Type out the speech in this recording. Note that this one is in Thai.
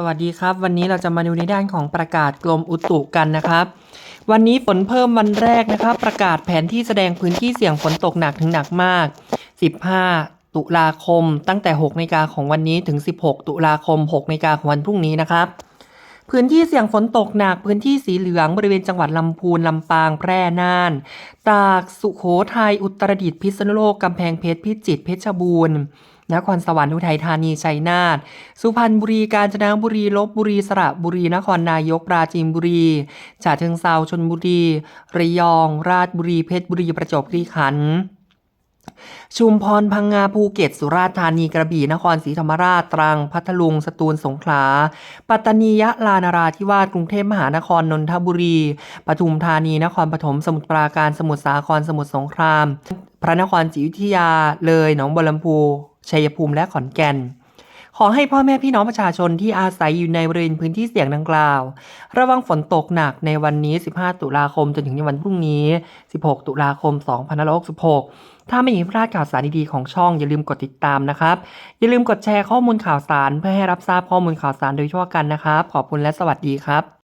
สวัสดีครับ วันนี้เราจะมาดูในด้านของประกาศกรมอุตุกันนะครับ วันนี้ฝนเพิ่มวันแรกนะครับ ประกาศแผนที่แสดงพื้นที่เสี่ยงฝนตกหนักถึงหนักมาก 15 ตุลาคม ตั้งแต่6นาฬิกาของวันนี้ถึง 16 ตุลาคม6นาฬิกาของวันพรุ่งนี้นะครับ พื้นที่เสี่ยงฝนตกหนัก พื้นที่สีเหลืองบริเวณจังหวัดลำพูนลำปางแพร่น่าน ตากสุโขทัยอุตรดิตถ์พิษณุโลกกำแพงเพชรพิจิตรเพชรบูรณ์นครสวรรค์อุทัยธานีชัยนาทสุพรรณบุรีกาญจนบุรีลบบุรีสระบุรีนครนายกปราจีนบุรีฉะเชิงเซาชลบุรี ระยอง ราชบุรีเพชรบุรีประจวบคีรีขันธ์ ชุมพรพังงาภูเก็ต สุราษฎร์ธานีกระบี่นครศรีธรรมราชตรัง พัทลุง สตูลสงขลา ปัตตานียะลานราธิวาสกรุงเทพมหานครนนทบุรีปทุมธานีนครปฐมสมุทรปราการสมุทรสาครสมุทรสงคราม พระนครศรีอยุธยาเลยหนองบัวลำพูชัยภูมิและขอนแก่น ขอให้พ่อแม่พี่น้องประชาชนที่อาศัยอยู่ในบริเวณพื้นที่เสี่ยงดังกล่าว ระวังฝนตกหนักในวันนี้ 15 ตุลาคมจนถึงในวันพรุ่งนี้ 16 ตุลาคม 2566 ถ้าไม่อยากให้พลาดข่าวสารดีๆของช่องอย่าลืมกดติดตามนะครับ อย่าลืมกดแชร์ข้อมูลข่าวสารเพื่อให้รับทราบข้อมูลข่าวสารโดยทั่วกันนะครับ ขอบคุณและสวัสดีครับ